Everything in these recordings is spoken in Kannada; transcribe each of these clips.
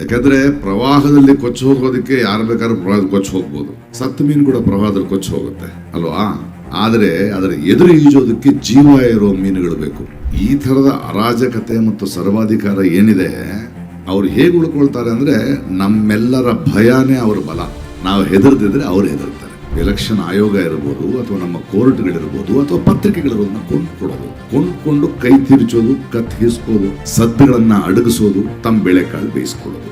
ಯಾಕಂದ್ರೆ ಪ್ರವಾಹದಲ್ಲಿ ಕೊಚ್ಚಿ ಹೋಗೋದಕ್ಕೆ ಯಾರು ಬೇಕಾದ್ರೂ ಪ್ರವಾಹ ಕೊಚ್ಚಿ ಹೋಗ್ಬೋದು. ಸತ್ತು ಮೀನು ಕೂಡ ಪ್ರವಾಹದಲ್ಲಿ ಕೊಚ್ಚಿ ಹೋಗುತ್ತೆ, ಅಲ್ವಾ? ಆದರೆ ಅದರ ಎದುರು ಈಜೋದಕ್ಕೆ ಜೀವ ಇರೋ ಮೀನುಗಳು ಬೇಕು. ಈ ತರದ ಅರಾಜಕತೆ ಮತ್ತು ಸರ್ವಾಧಿಕಾರ ಏನಿದೆ, ಅವ್ರು ಹೇಗೆ ಉಳ್ಕೊಳ್ತಾರೆ ಅಂದ್ರೆ ನಮ್ಮೆಲ್ಲರ ಭಯನೇ ಅವ್ರ ಬಲ. ನಾವು ಹೆದರ್ದಿದ್ರೆ ಅವ್ರು ಹೆದರ್ತಾರೆ. ಎಲೆಕ್ಷನ್ ಆಯೋಗ ಇರ್ಬೋದು ಅಥವಾ ನಮ್ಮ ಕೋರ್ಟ್ಗಳಿರ್ಬೋದು ಅಥವಾ ಪತ್ರಿಕೆಗಳಿರೋದನ್ನ ಕೊಂಡ್ಕೊಡೋದು. ಕೊಂಡ್ಕೊಂಡು ಕೈ ತಿರುಚೋದು ಕತ್ತಿಗಿಸ್ಕೋದು ಸದ್ದುಗಳನ್ನ ಅಡಗಿಸೋದು, ತಮ್ಮ ಬೆಳೆಕಾಳು ಬೇಯಿಸ್ಕೊಳ್ಳೋದು.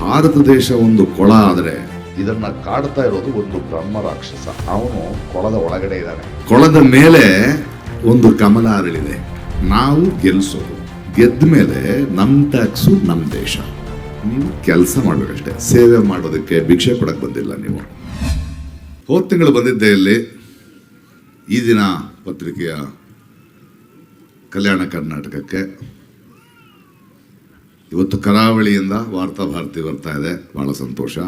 ಭಾರತ ದೇಶ ಒಂದು ಕೊಳ ಆದರೆ ಇದನ್ನ ಕಾಡ್ತಾ ಇರೋದು ಒಂದು ಬ್ರಹ್ಮ ರಾಕ್ಷಸ. ಅವನು ಕೊಳದ ಒಳಗಡೆ ಇದ್ದಾನೆ. ಕೊಳದ ಮೇಲೆ ಒಂದು ಕಮಲ ಅರಳಿದೆ ನಾವು ಗೆಲ್ಲಿಸೋದು ಗೆದ್ದ ಮೇಲೆ ನಮ್ಮ ಟ್ಯಾಕ್ಸು ನಮ್ಮ ದೇಶ. ನೀವು ಕೆಲಸ ಮಾಡಬೇಕಷ್ಟೇ. ಸೇವೆ ಮಾಡೋದಕ್ಕೆ ಭಿಕ್ಷೆ ಕೊಡಕ್ಕೆ ಬಂದಿಲ್ಲ ನೀವು. ಹೋದ ತಿಂಗಳು ಬಂದಿದ್ದೆ ಇಲ್ಲಿ ಈ ದಿನ ಪತ್ರಿಕೆಯ ಕಲ್ಯಾಣ ಕರ್ನಾಟಕಕ್ಕೆ ಇವತ್ತು ಕರಾವಳಿಯಿಂದ ವಾರ್ತಾ ಭಾರತಿ ಬರ್ತಾ ಇದೆ. ಭಾಳ ಸಂತೋಷ.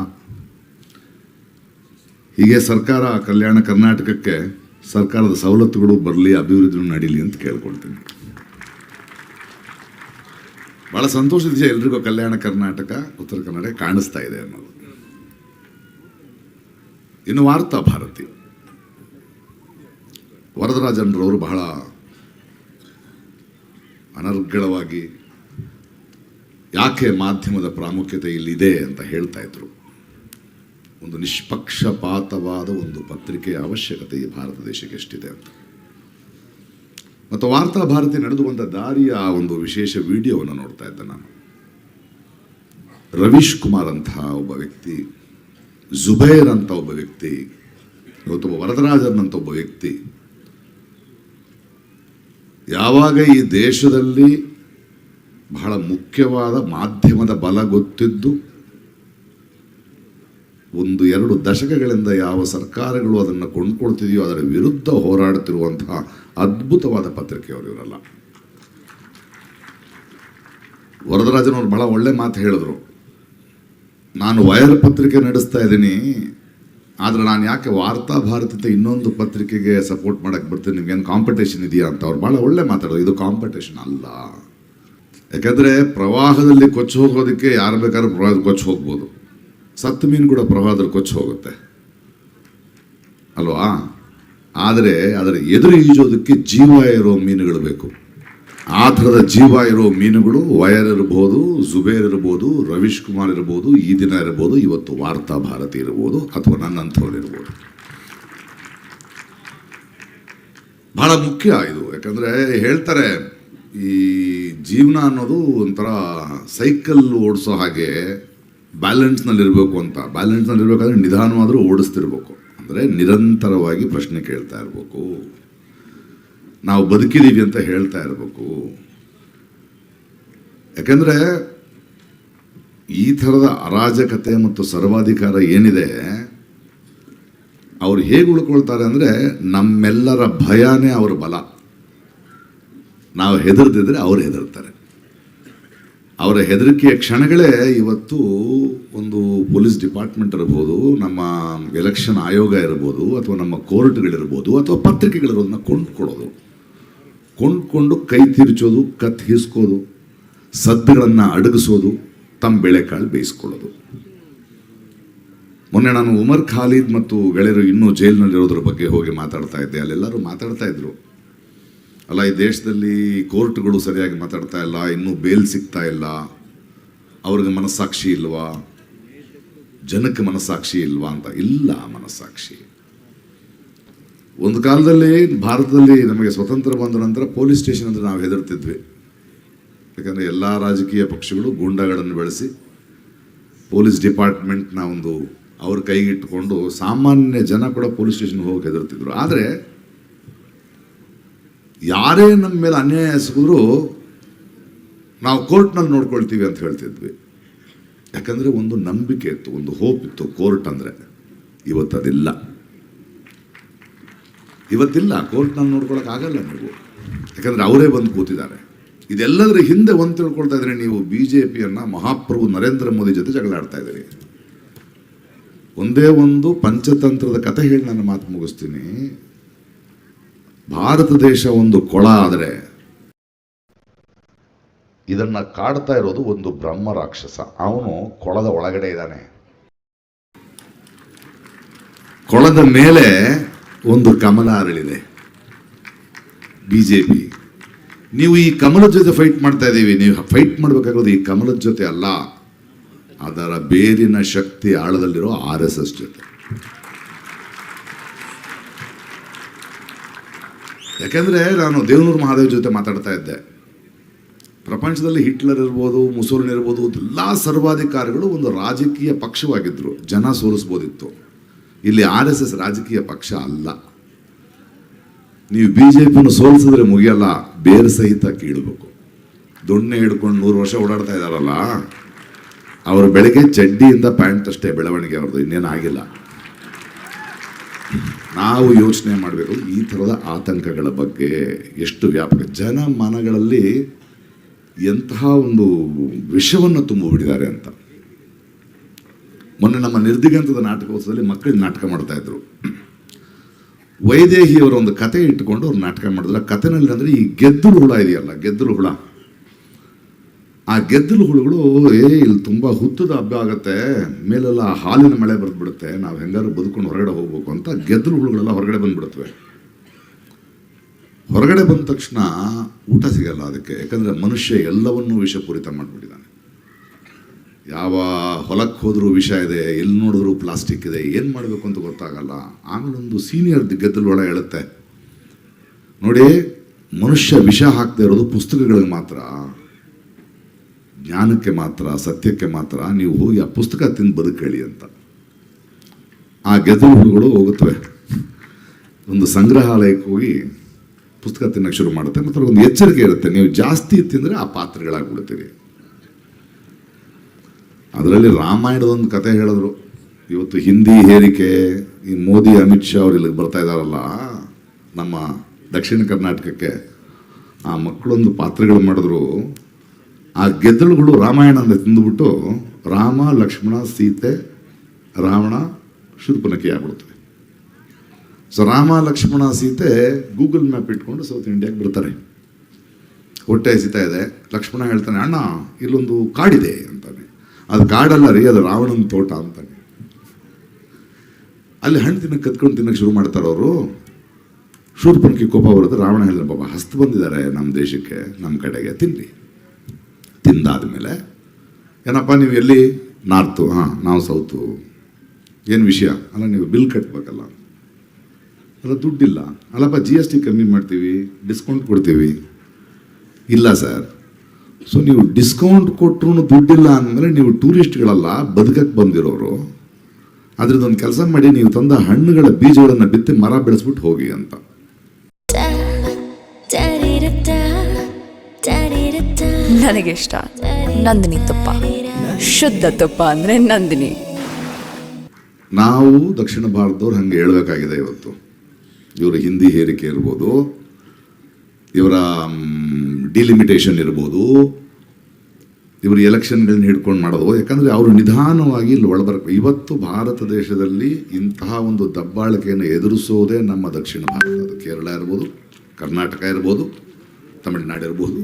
ಹೀಗೆ ಸರ್ಕಾರ ಕಲ್ಯಾಣ ಕರ್ನಾಟಕಕ್ಕೆ ಸರ್ಕಾರದ ಸವಲತ್ತುಗಳು ಬರಲಿ ಅಭಿವೃದ್ಧಿ ನಡೀಲಿ ಅಂತ ಕೇಳ್ಕೊಳ್ತೀನಿ. ಭಾಳ ಸಂತೋಷದ ವಿಷಯ ಎಲ್ರಿಗೂ ಕಲ್ಯಾಣ ಕರ್ನಾಟಕ, ಉತ್ತರ ಕನ್ನಡ ಕಾಣಿಸ್ತಾ ಇದೆ ಅನ್ನೋದು. ಇನ್ನು ವಾರ್ತಾ ಭಾರತಿ. ವರದರಾಜನ್ರವರು ಬಹಳ ಅನರ್ಗಳವಾಗಿ ಯಾಕೆ ಮಾಧ್ಯಮದ ಪ್ರಾಮುಖ್ಯತೆ ಇಲ್ಲಿದೆ ಅಂತ ಹೇಳ್ತಾ ಇದ್ರು. ಒಂದು ನಿಷ್ಪಕ್ಷಪಾತವಾದ ಒಂದು ಪತ್ರಿಕೆಯ ಅವಶ್ಯಕತೆ ಈ ಭಾರತ ದೇಶಕ್ಕೆ ಎಷ್ಟಿದೆ ಅಂತ. ಮತ್ತು ವಾರ್ತಾ ಭಾರತಿ ನಡೆದು ಬಂದ ದಾರಿಯ ಒಂದು ವಿಶೇಷ ವಿಡಿಯೋವನ್ನು ನೋಡ್ತಾ ಇದ್ದೆ ನಾನು. ರವೀಶ್ ಕುಮಾರ್ ಅಂತಹ ಒಬ್ಬ ವ್ಯಕ್ತಿ ಜುಬೈರ್ ಅಂತ ಒಬ್ಬ ವ್ಯಕ್ತಿ ಗೌತಮ ವರದರಾಜನ್ ಅಂತ ಒಬ್ಬ ವ್ಯಕ್ತಿ, ಯಾವಾಗ ಈ ದೇಶದಲ್ಲಿ ಬಹಳ ಮುಖ್ಯವಾದ ಮಾಧ್ಯಮದ ಬಲ ಗೊತ್ತಿದ್ದು, ಒಂದು ಎರಡು ದಶಕಗಳಿಂದ ಯಾವ ಸರ್ಕಾರಗಳು ಅದನ್ನು ಕೊಂಡ್ಕೊಳ್ತಿದೆಯೋ ಅದರ ವಿರುದ್ಧ ಹೋರಾಡುತ್ತಿರುವಂತಹ ಅದ್ಭುತವಾದ ಪತ್ರಿಕೆಯವರು ಇವರಲ್ಲ. ವರದರಾಜನವರು ಬಹಳ ಒಳ್ಳೆ ಮಾತು ಹೇಳಿದ್ರು. ನಾನು ವೈರ್ ಪತ್ರಿಕೆ ನಡೆಸ್ತಾ ಇದ್ದೀನಿ, ಆದರೆ ನಾನು ಯಾಕೆ ವಾರ್ತಾ ಭಾರತದ ಇನ್ನೊಂದು ಪತ್ರಿಕೆಗೆ ಸಪೋರ್ಟ್ ಮಾಡಕ್ಕೆ ಬರ್ತೀನಿ? ನಿಮ್ಗೇನು ಕಾಂಪಿಟೇಷನ್ ಇದೆಯಾ ಅಂತ ಅವ್ರು ಭಾಳ ಒಳ್ಳೆ ಮಾತಾಡೋದು. ಇದು ಕಾಂಪಿಟೇಷನ್ ಅಲ್ಲ. ಯಾಕಂದರೆ ಪ್ರವಾಹದಲ್ಲಿ ಕೊಚ್ಚಿ ಹೋಗೋದಕ್ಕೆ ಯಾರು ಬೇಕಾದ್ರೂ ಪ್ರವಾಹದ ಕೊಚ್ಚಿ ಹೋಗ್ಬೋದು. ಸತ್ತು ಮೀನು ಕೂಡ ಪ್ರವಾಹದಲ್ಲಿ ಕೊಚ್ಚಿ ಹೋಗುತ್ತೆ. ಅಲ್ವಾ? ಆದರೆ ಅದರ ಎದುರು ಈಜೋದಕ್ಕೆ ಜೀವ ಇರೋ ಮೀನುಗಳು ಬೇಕು. ಆ ಥರದ ಜೀವ ಇರೋ ಮೀನುಗಳು ವಯರ್ ಇರ್ಬೋದು ಜುಬೇರ್ ಇರ್ಬೋದು, ರವೀಶ್ ಕುಮಾರ್ ಇರ್ಬೋದು, ಈ ದಿನ ಇರ್ಬೋದು, ಇವತ್ತು ವಾರ್ತಾ ಭಾರತಿ ಇರ್ಬೋದು ಅಥವಾ ನನ್ನಂಥವ್ರು ಇರ್ಬೋದು. ಬಹಳ ಮುಖ್ಯ ಇದು. ಯಾಕಂದರೆ ಹೇಳ್ತಾರೆ, ಈ ಜೀವನ ಅನ್ನೋದು ಒಂಥರ ಸೈಕಲ್ ಓಡಿಸೋ ಹಾಗೆ ಬ್ಯಾಲೆನ್ಸ್ನಲ್ಲಿರಬೇಕು ಅಂತ. ಬ್ಯಾಲೆನ್ಸ್ನಲ್ಲಿರಬೇಕಾದ್ರೆ ನಿಧಾನವಾದರೂ ಓಡಿಸ್ತಿರ್ಬೇಕು. ಅಂದರೆ ನಿರಂತರವಾಗಿ ಪ್ರಶ್ನೆ ಕೇಳ್ತಾ ಇರಬೇಕು. ನಾವು ಬದುಕಿದೀವಿ ಅಂತ ಹೇಳ್ತಾ ಇರಬೇಕು. ಯಾಕೆಂದರೆ ಈ ಥರದ ಅರಾಜಕತೆ ಮತ್ತು ಸರ್ವಾಧಿಕಾರ ಏನಿದೆ, ಅವ್ರು ಹೇಗೆ ಉಳ್ಕೊಳ್ತಾರೆ ಅಂದರೆ ನಮ್ಮೆಲ್ಲರ ಭಯನೇ ಅವ್ರ ಬಲ. ನಾವು ಹೆದರ್ದಿದ್ರೆ ಅವ್ರು ಹೆದರ್ತಾರೆ. ಅವರ ಹೆದರಿಕೆಯ ಕ್ಷಣಗಳೇ ಇವತ್ತು ಒಂದು ಪೊಲೀಸ್ ಡಿಪಾರ್ಟ್ಮೆಂಟ್ ಇರ್ಬೋದು, ನಮ್ಮ ಎಲೆಕ್ಷನ್ ಆಯೋಗ ಇರ್ಬೋದು, ಅಥವಾ ನಮ್ಮ ಕೋರ್ಟ್ಗಳಿರ್ಬೋದು, ಅಥವಾ ಪತ್ರಿಕೆಗಳಿರೋದನ್ನ ಕೊಂಡ್ಕೊಡೋದು ಕೊಂಡ್ಕೊಂಡು ಕೈ ತಿರುಚೋದು ಕತ್ತಿಸ್ಕೋದು ಸದ್ದುಗಳನ್ನು ಅಡಗಿಸೋದು, ತಮ್ಮ ಬೆಳೆಕಾಳು ಬೇಯಿಸ್ಕೊಳ್ಳೋದು. ಮೊನ್ನೆ ನಾನು ಉಮರ್ ಖಾಲಿದ್ ಮತ್ತು ಗೆಳೆಯರು ಇನ್ನೂ ಜೈಲಿನಲ್ಲಿರೋದ್ರ ಬಗ್ಗೆ ಹೋಗಿ ಮಾತಾಡ್ತಾ ಇದ್ದೆ. ಅಲ್ಲೆಲ್ಲರೂ ಮಾತಾಡ್ತಾ ಇದ್ರು. ಅಲ್ಲ, ಈ ದೇಶದಲ್ಲಿ ಕೋರ್ಟ್ಗಳು ಸರಿಯಾಗಿ ಮಾತಾಡ್ತಾ ಇಲ್ಲ, ಇನ್ನೂ ಬೇಲ್ ಸಿಗ್ತಾ ಇಲ್ಲ, ಅವ್ರಿಗೆ ಮನಸ್ಸಾಕ್ಷಿ ಇಲ್ವಾ, ಜನಕ್ಕೆ ಮನಸ್ಸಾಕ್ಷಿ ಇಲ್ವಾ ಅಂತ? ಇಲ್ಲ ಮನಸ್ಸಾಕ್ಷಿ. ಒಂದು ಕಾಲದಲ್ಲಿ ಭಾರತದಲ್ಲಿ ನಮಗೆ ಸ್ವತಂತ್ರ ಬಂದ ನಂತರ ಪೊಲೀಸ್ ಸ್ಟೇಷನ್ ಅಂದ್ರೆ ನಾವು ಹೆದರ್ತಿದ್ವಿ. ಯಾಕಂದರೆ ಎಲ್ಲ ರಾಜಕೀಯ ಪಕ್ಷಗಳು ಗೂಂಡಾಗಳನ್ನು ಬೆಳೆಸಿ ಪೊಲೀಸ್ ಡಿಪಾರ್ಟ್ಮೆಂಟ್ನ ಒಂದು ಅವ್ರ ಕೈಗಿಟ್ಟುಕೊಂಡು ಸಾಮಾನ್ಯ ಜನ ಕೂಡ ಪೊಲೀಸ್ ಸ್ಟೇಷನ್ಗೆ ಹೋಗಿ ಹೆದರ್ತಿದ್ರು. ಆದರೆ ಯಾರೇ ನಮ್ಮ ಮೇಲೆ ಅನ್ಯಾಯ ಎಸಗಿದ್ರು ನಾವು ಕೋರ್ಟ್ನಲ್ಲಿ ನೋಡ್ಕೊಳ್ತೀವಿ ಅಂತ ಹೇಳ್ತಿದ್ವಿ. ಯಾಕಂದರೆ ಒಂದು ನಂಬಿಕೆ ಇತ್ತು, ಒಂದು ಹೋಪ್ ಇತ್ತು, ಕೋರ್ಟ್ ಅಂದರೆ. ಇವತ್ತು ಅದಿಲ್ಲ. ಇವತ್ತಿಲ್ಲ ನೋಡ್ಕೊಳಕ್ಕೆ ಆಗಲ್ಲ ನೀವು. ಯಾಕಂದ್ರೆ ಅವರೇ ಬಂದು ಕೂತಿದ್ದಾರೆ. ಇದೆಲ್ಲದರ ಹಿಂದೆ ಒಂದು ತಿಳ್ಕೊಳ್ತಾ ಇದ್ರೆ ನೀವು ಬಿ ಜೆ ಪಿಯನ್ನು ಮಹಾಪ್ರಭು ನರೇಂದ್ರ ಮೋದಿ ಜೊತೆ ಜಗಳ ಆಡ್ತಾ ಇದ್ದೀರಿ. ಒಂದೇ ಒಂದು ಪಂಚತಂತ್ರದ ಕಥೆ ಹೇಳಿ ನಾನು ಮಾತು ಮುಗಿಸ್ತೀನಿ. ಭಾರತ ದೇಶ ಒಂದು ಕೊಳ ಆದರೆ ಇದನ್ನು ಕಾಡ್ತಾ ಇರೋದು ಒಂದು ಬ್ರಹ್ಮ ರಾಕ್ಷಸ. ಅವನು ಕೊಳದ ಒಳಗಡೆ ಇದ್ದಾನೆ. ಕೊಳದ ಮೇಲೆ ಒಂದು ಕಮಲ ಅರಳಿದೆ ಬಿಜೆಪಿ. ನೀವು ಈ ಕಮಲದ ಜೊತೆ ಫೈಟ್ ಮಾಡ್ತಾ ಇದ್ದೀವಿ. ನೀವು ಫೈಟ್ ಮಾಡಬೇಕಾಗೋದು ಈ ಕಮಲದ ಜೊತೆ ಅಲ್ಲ. ಅದರ ಬೇರಿನ ಶಕ್ತಿ ಆಳದಲ್ಲಿರೋ ಆರ್ ಎಸ್ ಎಸ್ ಜೊತೆ. ಯಾಕೆಂದರೆ ನಾನು ದೇವನೂರು ಮಹಾದೇವ್ ಜೊತೆ ಮಾತಾಡ್ತಾ ಇದ್ದೆ. ಪ್ರಪಂಚದಲ್ಲಿ ಹಿಟ್ಲರ್ ಇರ್ಬೋದು ಮುಸೋಲಿನ್ ಇರ್ಬೋದು, ಎಲ್ಲ ಸರ್ವಾಧಿಕಾರಿಗಳು ಒಂದು ರಾಜಕೀಯ ಪಕ್ಷವಾಗಿದ್ದರು ಜನ ಸೋಲಿಸ್ಬೋದಿತ್ತು. ಇಲ್ಲಿ ಆರ್ ಎಸ್ ಎಸ್ ರಾಜಕೀಯ ಪಕ್ಷ ಅಲ್ಲ. ನೀವು ಬಿ ಜೆ ಪಿನ ಸೋಲಿಸಿದ್ರೆ ಮುಗಿಯಲ್ಲ, ಬೇರು ಸಹಿತ ಕೀಳಬೇಕು. ದೊಣ್ಣೆ ಹಿಡ್ಕೊಂಡು ನೂರು ವರ್ಷ ಓಡಾಡ್ತಾ ಇದ್ದಾರಲ್ಲ, ಅವರು ಬೆಳಗ್ಗೆ ಚಡ್ಡಿಯಿಂದ ಪ್ಯಾಂಟ್ ಅಷ್ಟೇ, ಬೆಳವಣಿಗೆ ಅವ್ರದ್ದು ಇನ್ನೇನು ಆಗಿಲ್ಲ. ನಾವು ಯೋಚನೆ ಮಾಡಬೇಕು, ಈ ಥರದ ಆತಂಕಗಳ ಬಗ್ಗೆ ಎಷ್ಟು ವ್ಯಾಪಕ ಜನಮನಗಳಲ್ಲಿ ಎಂತಹ ಒಂದು ವಿಷವನ್ನು ತುಂಬಿಬಿಟ್ಟಿದ್ದಾರೆ ಅಂತ. ಮೊನ್ನೆ ನಮ್ಮ ನಿರ್ದಿಗಂತದ ನಾಟಕೋತ್ಸವದಲ್ಲಿ ಮಕ್ಕಳು ನಾಟಕ ಮಾಡ್ತಾ ಇದ್ರು. ವೈದೇಹಿಯವರ ಒಂದು ಕತೆ ಇಟ್ಟುಕೊಂಡು ಅವ್ರು ನಾಟಕ ಮಾಡಿದ್ರು. ಆ ಕಥೆನಲ್ಲಿ ಅಂದರೆ ಈ ಗೆದ್ದಲು ಹುಳ ಇದೆಯಲ್ಲ, ಗೆದ್ದಲು ಹುಳ. ಆ ಗೆದ್ದಲು ಹುಳುಗಳು, ಏ, ಇಲ್ಲಿ ತುಂಬ ಹುತ್ತದ ಹಬ್ಬ ಆಗುತ್ತೆ, ಮೇಲೆಲ್ಲ ಹಾಲಿನ ಮಳೆ ಬರೆದ್ಬಿಡುತ್ತೆ, ನಾವು ಹೆಂಗಾರು ಬದುಕೊಂಡು ಹೊರಗಡೆ ಹೋಗ್ಬೇಕು ಅಂತ ಗೆದ್ದಲು ಹುಳುಗಳೆಲ್ಲ ಹೊರಗಡೆ ಬಂದ್ಬಿಡುತ್ತವೆ. ಹೊರಗಡೆ ಬಂದ ತಕ್ಷಣ ಊಟ ಸಿಗಲ್ಲ ಅದಕ್ಕೆ, ಯಾಕಂದರೆ ಮನುಷ್ಯ ಎಲ್ಲವನ್ನೂ ವಿಷಪೂರಿತ ಮಾಡಿಬಿಟ್ಟಿದ್ದಾನೆ. ಯಾವ ಹೊಲಕ್ಕೆ ಹೋದರೂ ವಿಷ ಇದೆ ಎಲ್ಲಿ ನೋಡಿದ್ರೂ ಪ್ಲಾಸ್ಟಿಕ್ ಇದೆ, ಏನು ಮಾಡಬೇಕು ಅಂತ ಗೊತ್ತಾಗಲ್ಲ. ಆಮೇಲೆ ಒಂದು ಸೀನಿಯರ್ ಗೆದ್ದಲು ಒಳ ಹೇಳುತ್ತೆ, ನೋಡಿ, ಮನುಷ್ಯ ವಿಷ ಹಾಕ್ತಾ ಇರೋದು ಪುಸ್ತಕಗಳಿಗೆ ಮಾತ್ರ, ಜ್ಞಾನಕ್ಕೆ ಮಾತ್ರ, ಸತ್ಯಕ್ಕೆ ಮಾತ್ರ, ನೀವು ಹೋಗಿ ಆ ಪುಸ್ತಕ ತಿಂದು ಬದುಕೇಳಿ ಅಂತ. ಆ ಗೆದ್ದಲು ಹೋಗುತ್ತವೆ. ಒಂದು ಸಂಗ್ರಹಾಲಯಕ್ಕೆ ಹೋಗಿ ಪುಸ್ತಕ ತಿನ್ನಕ್ಕೆ ಶುರು ಮಾಡುತ್ತೆ ಮತ್ತು ಒಂದು ಎಚ್ಚರಿಕೆ ಇರುತ್ತೆ, ನೀವು ಜಾಸ್ತಿ ತಿಂದರೆ ಆ ಪಾತ್ರೆಗಳಾಗ್ಬಿಡ್ತೀರಿ. ಅದರಲ್ಲಿ ರಾಮಾಯಣದೊಂದು ಕತೆ ಹೇಳಿದ್ರು. ಇವತ್ತು ಹಿಂದಿ ಹೇರಿಕೆ, ಈ ಮೋದಿ, ಅಮಿತ್ ಶಾ ಅವ್ರು ಇಲ್ಲಿಗೆ ಬರ್ತಾ ಇದ್ದಾರಲ್ಲ, ನಮ್ಮ ದಕ್ಷಿಣ ಕರ್ನಾಟಕಕ್ಕೆ ಆ ಮಕ್ಕಳೊಂದು ಪಾತ್ರಗಳು ಮಾಡಿದ್ರು. ಆ ಗೆದ್ದಳುಗಳು ರಾಮಾಯಣ ಅಂತ ತಿಂದುಬಿಟ್ಟು Rama, Lakshmana, Sita, Ravana Shurpanakha ಆಗ್ಬಿಡ್ತವೆ. So Rama, Lakshmana, Sita Google map ಇಟ್ಕೊಂಡು ಸೌತ್ ಇಂಡಿಯಾಗೆ ಬರ್ತಾರೆ. ಹೊಟ್ಟೆ ಹಸಿತಾ ಇದೆ. ಲಕ್ಷ್ಮಣ ಹೇಳ್ತಾನೆ, ಅಣ್ಣ, ಇಲ್ಲೊಂದು ಕಾಡಿದೆ. ಅದು ಕಾಡಲ್ಲ ರೀ ಅದು ರಾವಣನ ತೋಟ ಅಂತಾನೆ ಅಲ್ಲಿ ಹಣ್ಣು ತಿನ್ನಕ್ಕೆ ಕತ್ಕೊಂಡು ತಿನ್ನಕ್ಕೆ ಶುರು ಅವರು. ಶೂರ್ಪನ್ಕಿ ಕೋಪ ಬರುತ್ತೆ, ರಾವಣ ಹೇಳಿದ್ರೆ ಬಾಬಾ, ಹಸ್ತು ಬಂದಿದ್ದಾರೆ ನಮ್ಮ ದೇಶಕ್ಕೆ ನಮ್ಮ ಕಡೆಗೆ ತಿನ್ನಿ ತಿಂದಾದ ಮೇಲೆ ಏನಪ್ಪ ನೀವು ಎಲ್ಲಿ? ನಾರ್ತು, ಹಾಂ, ನಾವು ಸೌತು. ಏನು ವಿಷಯ? ಅಲ್ಲ, ನೀವು ಬಿಲ್ ಕಟ್ಟಬೇಕಲ್ಲ ಅಲ್ಲ, ದುಡ್ಡಿಲ್ಲ. ಅಲ್ಲಪ್ಪ ಜಿ ಎಸ್ ಟಿ ಕಮ್ಮಿ ಮಾಡ್ತೀವಿ, ಡಿಸ್ಕೌಂಟ್ ಕೊಡ್ತೀವಿ. ಇಲ್ಲ, ಸರ್. ಸೊ ನೀವು ಡಿಸ್ಕೌಂಟ್ ಕೊಟ್ಟರು ದುಡ್ಡಿಲ್ಲ ಅಂದಮೇಲೆ ನೀವು ಟೂರಿಸ್ಟ್ಗಳಲ್ಲ ಬದುಕಕ್ಕೆ ಬಂದಿರೋರು. ಅದ್ರದ್ದೊಂದು ಕೆಲಸ ಮಾಡಿ ನೀವು ತಂದ ಹಣ್ಣುಗಳ ಬೀಜಗಳನ್ನು ಬಿತ್ತಿ ಮರ ಬೆಳೆಸ್ಬಿಟ್ಟು ಹೋಗಿ ಅಂತ. ನನಗೆ ಇಷ್ಟ ನಂದಿನಿ ತುಪ್ಪ. ಶುದ್ಧ ತುಪ್ಪ ಅಂದ್ರೆ ನಂದಿನಿ. ನಾವು ದಕ್ಷಿಣ ಭಾರತದವ್ರು ಹಂಗೆ ಹೇಳಬೇಕಾಗಿದೆ ಇವತ್ತು. ಇವರ ಹಿಂದಿ ಹೇರಿಕೆ ಇರ್ಬೋದು. ಇವರ ಡಿಲಿಮಿಟೇಷನ್ ಇರ್ಬೋದು. ಇವರು ಎಲೆಕ್ಷನ್ಗಳನ್ನ ಹಿಡ್ಕೊಂಡು ಮಾಡೋದು. ಯಾಕಂದರೆ ಅವರು ನಿಧಾನವಾಗಿ ಇಲ್ಲಿ ಒಳಬರಬೇಕು ಇವತ್ತು ಭಾರತ ದೇಶದಲ್ಲಿ ಇಂತಹ ಒಂದು ದಬ್ಬಾಳಿಕೆಯನ್ನು ಎದುರಿಸೋದೇ ನಮ್ಮ ದಕ್ಷಿಣ ಭಾರತ. ಕೇರಳ ಇರ್ಬೋದು, ಕರ್ನಾಟಕ ಇರ್ಬೋದು, ತಮಿಳುನಾಡು ಇರ್ಬೋದು,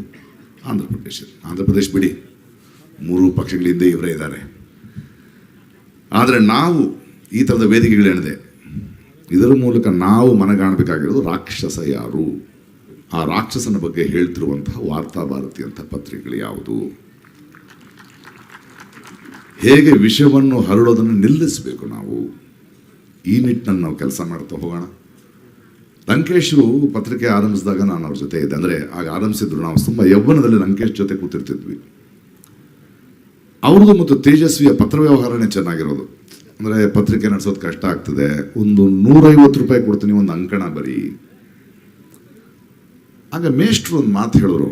ಆಂಧ್ರ ಪ್ರದೇಶ. ಆಂಧ್ರ ಪ್ರದೇಶ ಬಿಡಿ. ಮೂರು ಪಕ್ಷಗಳಿಂದ ಇವರೇ ಇದ್ದಾರೆ. ಆದರೆ ನಾವು ಈ ಥರದ ವೇದಿಕೆಗಳೇನಿದೆ, ಇದರ ಮೂಲಕ ನಾವು ಮನಗಾಣಬೇಕಾಗಿರೋದು ರಾಕ್ಷಸ ಯಾರು? ಆ ರಾಕ್ಷಸನ ಬಗ್ಗೆ ಹೇಳ್ತಿರುವಂತಹ ವಾರ್ತಾ ಭಾರತಿ ಅಂತ ಪತ್ರಿಕೆಗಳು ಯಾವುದು? ಹೇಗೆ ವಿಷವನ್ನು ಹರಡೋದನ್ನು ನಿಲ್ಲಿಸಬೇಕು ನಾವು? ಈ ನಿಟ್ಟಿನಲ್ಲಿ ನಾವು ಕೆಲಸ ಮಾಡ್ತಾ ಹೋಗೋಣ. ಲಂಕೇಶ್ರು ಪತ್ರಿಕೆ ಆರಂಭಿಸಿದಾಗ ನಾನು ಅವ್ರ ಜೊತೆ ಇದ್ದೆ. ಅಂದರೆ ಆಗ ಆರಂಭಿಸಿದ್ರು ನಾವು ತುಂಬ ಯೌವನದಲ್ಲಿ ಲಂಕೇಶ್ ಜೊತೆ ಕೂತಿರ್ತಿದ್ವಿ. ಅವ್ರದ್ದು ಮತ್ತು ತೇಜಸ್ವಿಯ ಪತ್ರ ವ್ಯವಹಾರನೇ ಚೆನ್ನಾಗಿರೋದು. ಅಂದರೆ ಪತ್ರಿಕೆ ನಡೆಸೋದು ಕಷ್ಟ ಆಗ್ತದೆ. ಒಂದು ನೂರೈವತ್ತು ರೂಪಾಯಿ ಕೊಡ್ತೀನಿ, ಒಂದು ಅಂಕಣ ಬರೀ. ಆಗ ಮೇಷ್ಟ್ರು ಒಂದು ಮಾತು ಹೇಳಿದ್ರು,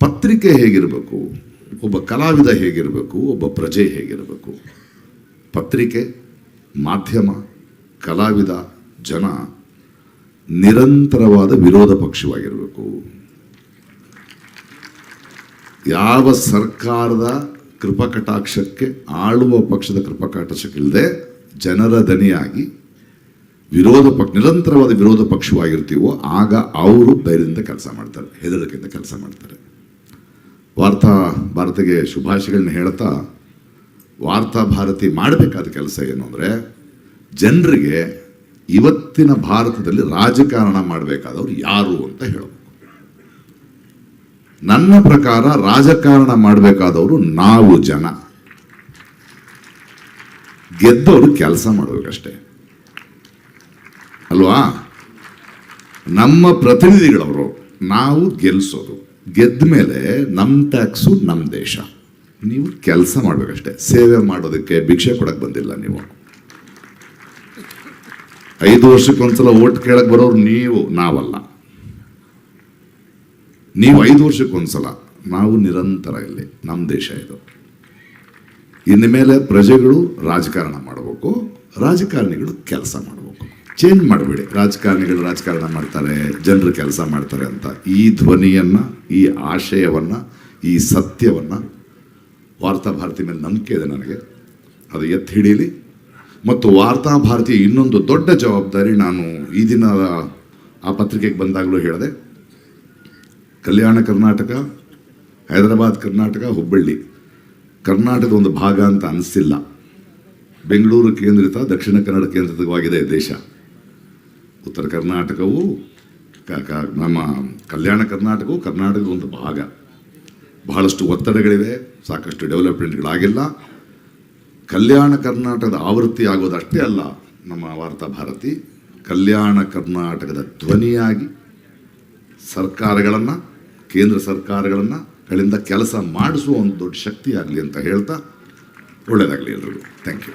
ಪತ್ರಿಕೆ ಹೇಗಿರಬೇಕು? ಒಬ್ಬ ಕಲಾವಿದ ಹೇಗಿರಬೇಕು? ಒಬ್ಬ ಪ್ರಜೆ ಹೇಗಿರಬೇಕು? ಪತ್ರಿಕೆ, ಮಾಧ್ಯಮ, ಕಲಾವಿದ, ಜನ ನಿರಂತರವಾದ ವಿರೋಧ ಪಕ್ಷವಾಗಿರಬೇಕು. ಯಾವ ಸರ್ಕಾರದ ಕೃಪಕಟಾಕ್ಷಕ್ಕೆ ಆಳುವ ಪಕ್ಷದ ಕೃಪಕಟಾಕ್ಷಕ್ಕಿಲ್ಲದೆ ಜನರ ದನಿಯಾಗಿ ವಿರೋಧ ಪಕ್ಷ, ನಿರಂತರವಾದ ವಿರೋಧ ಪಕ್ಷವಾಗಿರ್ತೀವೋ, ಆಗ ಅವರು ಧೈರ್ಯದಿಂದ ಕೆಲಸ ಮಾಡ್ತಾರೆ, ಹೆದರಿಕೆಯಿಂದ ಕೆಲಸ ಮಾಡ್ತಾರೆ. ವಾರ್ತಾ ಭಾರತಿಗೆ ಶುಭಾಶಯಗಳನ್ನ ಹೇಳ್ತಾ, ವಾರ್ತಾ ಭಾರತಿ ಮಾಡಬೇಕಾದ ಕೆಲಸ ಏನು ಅಂದರೆ, ಜನರಿಗೆ ಇವತ್ತಿನ ಭಾರತದಲ್ಲಿ ರಾಜಕಾರಣ ಮಾಡಬೇಕಾದವ್ರು ಯಾರು ಅಂತ ಹೇಳಬೇಕು. ನನ್ನ ಪ್ರಕಾರ ರಾಜಕಾರಣ ಮಾಡಬೇಕಾದವರು ನಾವು ಜನ. ಗೆದ್ದವರು ಕೆಲಸ ಮಾಡಬೇಕಷ್ಟೇ. ಅಲ್ವಾ? ನಮ್ಮ ಪ್ರತಿನಿಧಿಗಳವರು, ನಾವು ಗೆಲ್ಲಿಸೋದು ಗೆದ್ದ ಮೇಲೆ ನಮ್ಮ ಟ್ಯಾಕ್ಸು ನಮ್ಮ ದೇಶ. ನೀವು ಕೆಲಸ ಮಾಡಬೇಕಷ್ಟೇ. ಸೇವೆ ಮಾಡೋದಕ್ಕೆ ಭಿಕ್ಷೆ ಕೊಡಕ್ಕೆ ಬಂದಿಲ್ಲ ನೀವು. ಐದು ವರ್ಷಕ್ಕೊಂದ್ಸಲ ಓಟ್ ಕೇಳಕ್ಕೆ ಬರೋರು ನೀವು, ನಾವಲ್ಲ. ನೀವು ಐದು ವರ್ಷಕ್ಕೊಂದ್ಸಲ, ನಾವು ನಿರಂತರ ಇಲ್ಲಿ ನಮ್ಮ ದೇಶ ಇದು. ಇನ್ನು ಮೇಲೆ ಪ್ರಜೆಗಳು ರಾಜಕಾರಣ ಮಾಡಬೇಕು, ರಾಜಕಾರಣಿಗಳು ಕೆಲಸ ಮಾಡಬೇಕು. ಚೇಂಜ್ ಮಾಡಬೇಡಿ. ರಾಜಕಾರಣಿಗಳು ರಾಜಕಾರಣ ಮಾಡ್ತಾರೆ, ಜನರು ಕೆಲಸ ಮಾಡ್ತಾರೆ ಅಂತ. ಈ ಧ್ವನಿಯನ್ನ, ಈ ಆಶಯವನ್ನು, ಈ ಸತ್ಯವನ್ನು ವಾರ್ತಾ ಭಾರತಿ ಮೇಲೆ ನಂಬಿಕೆ ಇದೆ ನನಗೆ. ಅದು ಎತ್ತಿ ಹಿಡೀಲಿ. ಮತ್ತು ವಾರ್ತಾ ಭಾರತಿಯ ಇನ್ನೊಂದು ದೊಡ್ಡ ಜವಾಬ್ದಾರಿ ನಾನು ಈ ದಿನ ಆ ಪತ್ರಿಕೆಗೆ ಬಂದಾಗಲೂ ಹೇಳಿದೆ. ಕಲ್ಯಾಣ ಕರ್ನಾಟಕ, ಹೈದರಾಬಾದ್ ಕರ್ನಾಟಕ, ಹುಬ್ಬಳ್ಳಿ. ಕರ್ನಾಟಕದ ಒಂದು ಭಾಗ ಅಂತ ಅನಿಸಿಲ್ಲ. ಬೆಂಗಳೂರು ಕೇಂದ್ರಿತ, ದಕ್ಷಿಣ ಕನ್ನಡ ಕೇಂದ್ರಿತವಾಗಿದೆ ದೇಶ. ಉತ್ತರ ಕರ್ನಾಟಕವು, ಕ- ನಮ್ಮ ಕಲ್ಯಾಣ ಕರ್ನಾಟಕವು ಕರ್ನಾಟಕದ ಒಂದು ಭಾಗ. ಬಹಳಷ್ಟು ಒತ್ತಡಗಳಿವೆ, ಸಾಕಷ್ಟು ಡೆವಲಪ್ಮೆಂಟ್ಗಳಾಗಿಲ್ಲ. ಕಲ್ಯಾಣ ಕರ್ನಾಟಕದ ಆವೃತ್ತಿ ಆಗೋದಷ್ಟೇ ಅಲ್ಲ, ನಮ್ಮ ವಾರ್ತಾ ಭಾರತಿ, ಕಲ್ಯಾಣ ಕರ್ನಾಟಕದ ಧ್ವನಿಯಾಗಿ ಸರ್ಕಾರಗಳನ್ನು, ಕೇಂದ್ರ ಸರ್ಕಾರಗಳನ್ನು ಗಳಿಂದ ಕೆಲಸ ಮಾಡಿಸುವ ಒಂದು ದೊಡ್ಡ ಶಕ್ತಿಯಾಗಲಿ ಅಂತ ಹೇಳ್ತಾ ಒಳ್ಳೆಯದಾಗಲಿ ಎಲ್ಲರಿಗೂ ಥ್ಯಾಂಕ್ ಯು